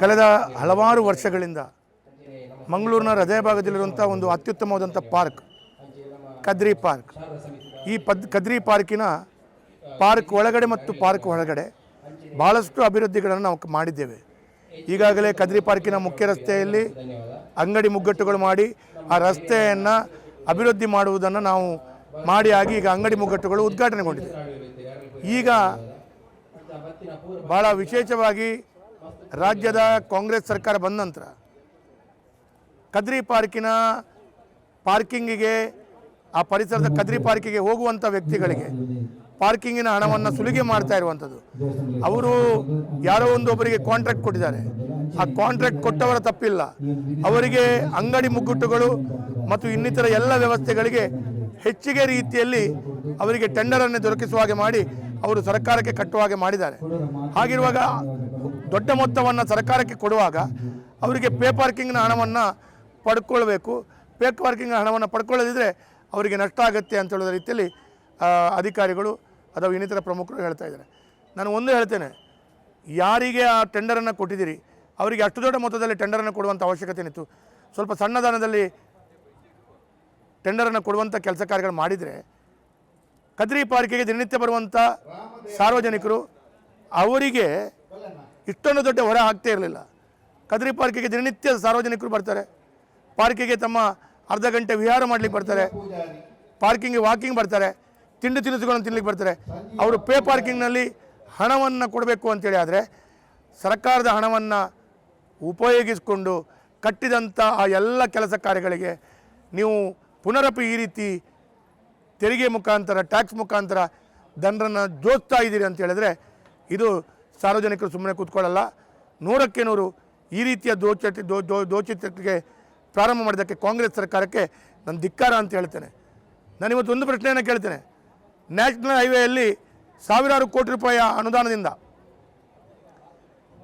ಕಳೆದ ಹಲವಾರು ವರ್ಷಗಳಿಂದ ಮಂಗಳೂರಿನ ಹೃದಯ ಭಾಗದಲ್ಲಿರುವಂಥ ಒಂದು ಅತ್ಯುತ್ತಮವಾದಂಥ ಪಾರ್ಕ್, ಕದ್ರಿ ಪಾರ್ಕ್. ಈ ಪದ್, ಕದ್ರಿ ಪಾರ್ಕಿನ ಪಾರ್ಕ್ ಒಳಗಡೆ ಮತ್ತು ಪಾರ್ಕ್ ಒಳಗಡೆ ಭಾಳಷ್ಟು ಅಭಿವೃದ್ಧಿಗಳನ್ನು ನಾವು ಮಾಡಿದ್ದೇವೆ. ಈಗಾಗಲೇ ಕದ್ರಿ ಪಾರ್ಕಿನ ಮುಖ್ಯ ರಸ್ತೆಯಲ್ಲಿ ಅಂಗಡಿ ಮುಗ್ಗಟ್ಟುಗಳು ಮಾಡಿ ಆ ರಸ್ತೆಯನ್ನು ಅಭಿವೃದ್ಧಿ ಮಾಡುವುದನ್ನು ನಾವು ಮಾಡಿ ಆಗಿ ಈಗ ಅಂಗಡಿ ಮುಗ್ಗಟ್ಟುಗಳು ಉದ್ಘಾಟನೆಗೊಂಡಿದೆ. ಈಗ ಭಾಳ ವಿಶೇಷವಾಗಿ ರಾಜ್ಯದ ಕಾಂಗ್ರೆಸ್ ಸರ್ಕಾರ ಬಂದ ನಂತರ ಕದ್ರಿ ಪಾರ್ಕಿನ ಪಾರ್ಕಿಂಗಿಗೆ, ಆ ಪರಿಸರದ ಕದ್ರಿ ಪಾರ್ಕಿಗೆ ಹೋಗುವಂಥ ವ್ಯಕ್ತಿಗಳಿಗೆ ಪಾರ್ಕಿಂಗಿನ ಹಣವನ್ನು ಸುಲಿಗೆ ಮಾಡ್ತಾ ಇರುವಂಥದ್ದು. ಅವರು ಯಾರೋ ಒಂದೊಬ್ಬರಿಗೆ ಕಾಂಟ್ರಾಕ್ಟ್ ಕೊಟ್ಟಿದ್ದಾರೆ. ಆ ಕಾಂಟ್ರಾಕ್ಟ್ ಕೊಟ್ಟವರ ತಪ್ಪಿಲ್ಲ. ಅವರಿಗೆ ಅಂಗಡಿ ಮುಗ್ಗುಟ್ಟುಗಳು ಮತ್ತು ಇನ್ನಿತರ ಎಲ್ಲ ವ್ಯವಸ್ಥೆಗಳಿಗೆ ಹೆಚ್ಚಿಗೆ ರೀತಿಯಲ್ಲಿ ಅವರಿಗೆ ಟೆಂಡರನ್ನು ದೊರಕಿಸುವ ಹಾಗೆ ಮಾಡಿ ಅವರು ಸರ್ಕಾರಕ್ಕೆ ಕಟ್ಟುವ ಹಾಗೆ ಮಾಡಿದ್ದಾರೆ. ಹಾಗಿರುವಾಗ ದೊಡ್ಡ ಮೊತ್ತವನ್ನು ಸರ್ಕಾರಕ್ಕೆ ಕೊಡುವಾಗ ಅವರಿಗೆ ಪೇ ಪಾರ್ಕಿಂಗ್ನ ಹಣವನ್ನು ಪಡ್ಕೊಳ್ಬೇಕು. ಪೇ ಪಾರ್ಕಿಂಗ್ನ ಹಣವನ್ನು ಪಡ್ಕೊಳ್ಳದಿದ್ದರೆ ಅವರಿಗೆ ನಷ್ಟ ಆಗುತ್ತೆ ಅಂತ ಹೇಳೋ ರೀತಿಯಲ್ಲಿ ಅಧಿಕಾರಿಗಳು ಅಥವಾ ಇನ್ನಿತರ ಪ್ರಮುಖರು ಹೇಳ್ತಾ ಇದ್ದಾರೆ. ನಾನು ಒಂದು ಹೇಳ್ತೇನೆ, ಯಾರಿಗೆ ಆ ಟೆಂಡರನ್ನು ಕೊಟ್ಟಿದ್ದೀರಿ, ಅವರಿಗೆ ಅಷ್ಟು ದೊಡ್ಡ ಮೊತ್ತದಲ್ಲಿ ಟೆಂಡರನ್ನು ಕೊಡುವಂಥ ಅವಶ್ಯಕತೆ ಇತ್ತು ಸ್ವಲ್ಪ ಸಣ್ಣದಾನದಲ್ಲಿ ಟೆಂಡರನ್ನು ಕೊಡುವಂಥ ಕೆಲಸ ಕಾರ್ಯಗಳು ಮಾಡಿದರೆ, ಕದ್ರಿ ಪಾರ್ಕಿಗೆ ದಿನನಿತ್ಯ ಬರುವಂಥ ಸಾರ್ವಜನಿಕರು ಅವರಿಗೆ ಇಷ್ಟೊಂದು ದೊಡ್ಡ ಹೊರ ಹಾಕ್ತಾ ಇರಲಿಲ್ಲ. ಕದ್ರಿ ಪಾರ್ಕಿಗೆ ದಿನನಿತ್ಯ ಸಾರ್ವಜನಿಕರು ಬರ್ತಾರೆ. ಪಾರ್ಕಿಗೆ ತಮ್ಮ ಅರ್ಧ ಗಂಟೆ ವಿಹಾರ ಮಾಡ್ಲಿಕ್ಕೆ ಬರ್ತಾರೆ. ಪಾರ್ಕಿಂಗ್ಗೆ ವಾಕಿಂಗ್ ಬರ್ತಾರೆ. ತಿಂಡಿ ತಿನಿಸುಗಳನ್ನು ತಿನ್ಲಿಕ್ಕೆ ಬರ್ತಾರೆ. ಅವರು ಪೇ ಪಾರ್ಕಿಂಗ್ನಲ್ಲಿ ಹಣವನ್ನು ಕೊಡಬೇಕು ಅಂತೇಳಿ ಆದರೆ ಸರ್ಕಾರದ ಹಣವನ್ನು ಉಪಯೋಗಿಸಿಕೊಂಡು ಕಟ್ಟಿದಂಥ ಆ ಎಲ್ಲ ಕೆಲಸ ಕಾರ್ಯಗಳಿಗೆ ನೀವು ಪುನರಪಿ ಈ ರೀತಿ ತೆರಿಗೆ ಮುಖಾಂತರ, ಟ್ಯಾಕ್ಸ್ ಮುಖಾಂತರ ಜನರನ್ನು ಜೋಸ್ತಾ ಇದ್ದೀರಿ ಅಂತ ಹೇಳಿದ್ರೆ ಇದು ಸಾರ್ವಜನಿಕರು ಸುಮ್ಮನೆ ಕೂತ್ಕೊಳ್ಳಲ್ಲ. ನೂರಕ್ಕೆ ನೂರು ಈ ರೀತಿಯ ದೋಚಟಿ ದೋ ದೋ ದೋಚಿತಕ್ಕೆ ಪ್ರಾರಂಭ ಮಾಡಿದ್ದಕ್ಕೆ ಕಾಂಗ್ರೆಸ್ ಸರ್ಕಾರಕ್ಕೆ ನಾನು ಧಿಕ್ಕಾರ ಅಂತ ಹೇಳ್ತೇನೆ. ನಾನು ಇವತ್ತು ಒಂದು ಪ್ರಶ್ನೆಯನ್ನು ಕೇಳ್ತೇನೆ. ನ್ಯಾಷನಲ್ ಹೈವೇಯಲ್ಲಿ ಸಾವಿರಾರು ಕೋಟಿ ರೂಪಾಯಿಯ ಅನುದಾನದಿಂದ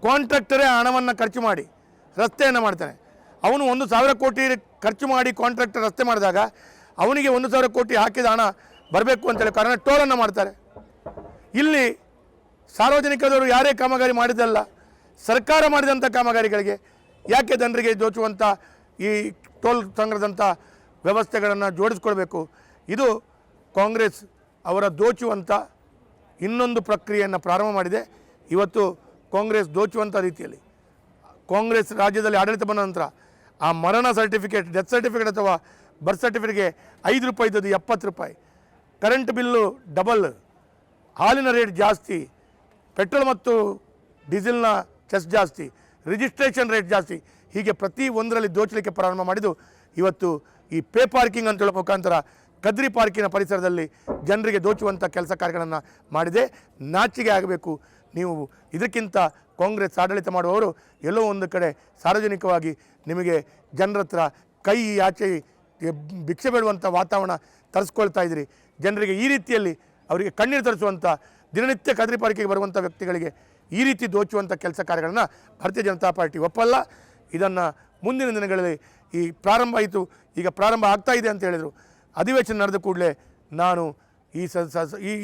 ಕಾಂಟ್ರಾಕ್ಟರೇ ಹಣವನ್ನು ಖರ್ಚು ಮಾಡಿ ರಸ್ತೆಯನ್ನು ಮಾಡ್ತಾನೆ. ಅವನು ಒಂದು ಸಾವಿರ ಕೋಟಿ ಖರ್ಚು ಮಾಡಿ ಕಾಂಟ್ರಾಕ್ಟರ್ ರಸ್ತೆ ಮಾಡಿದಾಗ ಅವನಿಗೆ ಒಂದು ಸಾವಿರ ಕೋಟಿ ಹಾಕಿದ ಹಣ ಬರಬೇಕು ಅಂತೇಳಿ ಕಾರಣ ಟೋಲನ್ನು ಮಾಡ್ತಾರೆ. ಇಲ್ಲಿ ಸಾರ್ವಜನಿಕದವರು ಯಾರೇ ಕಾಮಗಾರಿ ಮಾಡಿದಲ್ಲ ಸರ್ಕಾರ ಮಾಡಿದಂಥ ಕಾಮಗಾರಿಗಳಿಗೆ ಯಾಕೆ ಜನರಿಗೆ ದೋಚುವಂಥ ಈ ಟೋಲ್ ಸಂಗ್ರಹದಂಥ ವ್ಯವಸ್ಥೆಗಳನ್ನು ಜೋಡಿಸ್ಕೊಳ್ಬೇಕು? ಇದು ಕಾಂಗ್ರೆಸ್ ಅವರ ದೋಚುವಂಥ ಇನ್ನೊಂದು ಪ್ರಕ್ರಿಯೆಯನ್ನು ಪ್ರಾರಂಭ ಮಾಡಿದೆ. ಇವತ್ತು ಕಾಂಗ್ರೆಸ್ ದೋಚುವಂಥ ರೀತಿಯಲ್ಲಿ, ಕಾಂಗ್ರೆಸ್ ರಾಜ್ಯದಲ್ಲಿ ಆಡಳಿತ ಬಂದ ನಂತರ ಆ ಮರಣ ಸರ್ಟಿಫಿಕೇಟ್, ಡೆತ್ ಸರ್ಟಿಫಿಕೇಟ್ ಅಥವಾ ಬರ್ತ್ ಸರ್ಟಿಫಿಕೇಟ್ಗೆ ಐದು ರೂಪಾಯಿ ಇದ್ದದ್ದು ಎಪ್ಪತ್ತು ರೂಪಾಯಿ. ಕರೆಂಟ್ ಬಿಲ್ಲು ಡಬಲ್, ಹಾಲಿನ ರೇಟ್ ಜಾಸ್ತಿ ಪೆಟ್ರೋಲ್ ಮತ್ತು ಡೀಸೆಲ್ನ ಚೆಸ್ ಜಾಸ್ತಿ ರಿಜಿಸ್ಟ್ರೇಷನ್ ರೇಟ್ ಜಾಸ್ತಿ. ಹೀಗೆ ಪ್ರತಿ ಒಂದರಲ್ಲಿ ದೋಚಲಿಕ್ಕೆ ಪ್ರಾರಂಭ ಮಾಡಿದ್ದು ಇವತ್ತು ಈ ಪೇ ಪಾರ್ಕಿಂಗ್ ಅಂತ ಹೇಳೋ ಮುಖಾಂತರ ಕದ್ರಿ ಪಾರ್ಕಿನ ಪರಿಸರದಲ್ಲಿ ಜನರಿಗೆ ದೋಚುವಂಥ ಕೆಲಸ ಕಾರ್ಯಗಳನ್ನು ಮಾಡಿದೆ. ನಾಚಿಗೆ ಆಗಬೇಕು. ನೀವು ಇದಕ್ಕಿಂತ ಕಾಂಗ್ರೆಸ್ ಆಡಳಿತ ಮಾಡುವವರು ಎಲ್ಲೋ ಒಂದು ಕಡೆ ಸಾರ್ವಜನಿಕವಾಗಿ ನಿಮಗೆ ಜನರ ಹತ್ರ ಕೈ ಆಚೆ ಭಿಕ್ಷೆ ಬೇಡುವಂಥ ವಾತಾವರಣ ತರಿಸ್ಕೊಳ್ತಾ ಇದ್ದೀರಿ. ಜನರಿಗೆ ಈ ರೀತಿಯಲ್ಲಿ ಅವರಿಗೆ ಕಣ್ಣೀರು ತರಿಸುವಂಥ ದಿನನಿತ್ಯ ಕದ್ರಿ ಪಾಲಿಕೆಗೆ ಬರುವಂಥ ವ್ಯಕ್ತಿಗಳಿಗೆ ಈ ರೀತಿ ದೋಚುವಂಥ ಕೆಲಸ ಕಾರ್ಯಗಳನ್ನು ಭಾರತೀಯ ಜನತಾ ಪಾರ್ಟಿ ಒಪ್ಪಲ್ಲ. ಇದನ್ನು ಮುಂದಿನ ದಿನಗಳಲ್ಲಿ ಈ ಪ್ರಾರಂಭ ಆಯಿತು, ಈಗ ಪ್ರಾರಂಭ ಆಗ್ತಾ ಇದೆ ಅಂತ ಹೇಳಿದರು. ಅಧಿವೇಶನ ನಡೆದ ಕೂಡಲೇ ನಾನು ಈ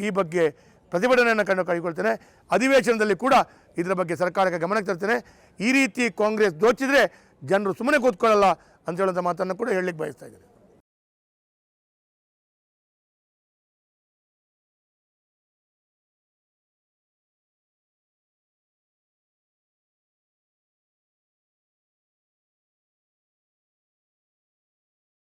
ಈ ಬಗ್ಗೆ ಪ್ರತಿಭಟನೆಯನ್ನು ಕಂಡು ಕೈಗೊಳ್ತೇನೆ. ಅಧಿವೇಶನದಲ್ಲಿ ಕೂಡ ಇದರ ಬಗ್ಗೆ ಸರ್ಕಾರಕ್ಕೆ ಗಮನಕ್ಕೆ ತರ್ತೇನೆ. ಈ ರೀತಿ ಕಾಂಗ್ರೆಸ್ ದೋಚಿದರೆ ಜನರು ಸುಮ್ಮನೆ ಕೂತ್ಕೊಳ್ಳಲ್ಲ ಅಂತ ಹೇಳುವಂಥ ಮಾತನ್ನು ಕೂಡ ಹೇಳಲಿಕ್ಕೆ ಬಯಸ್ತಾ ಇದ್ದೇನೆ.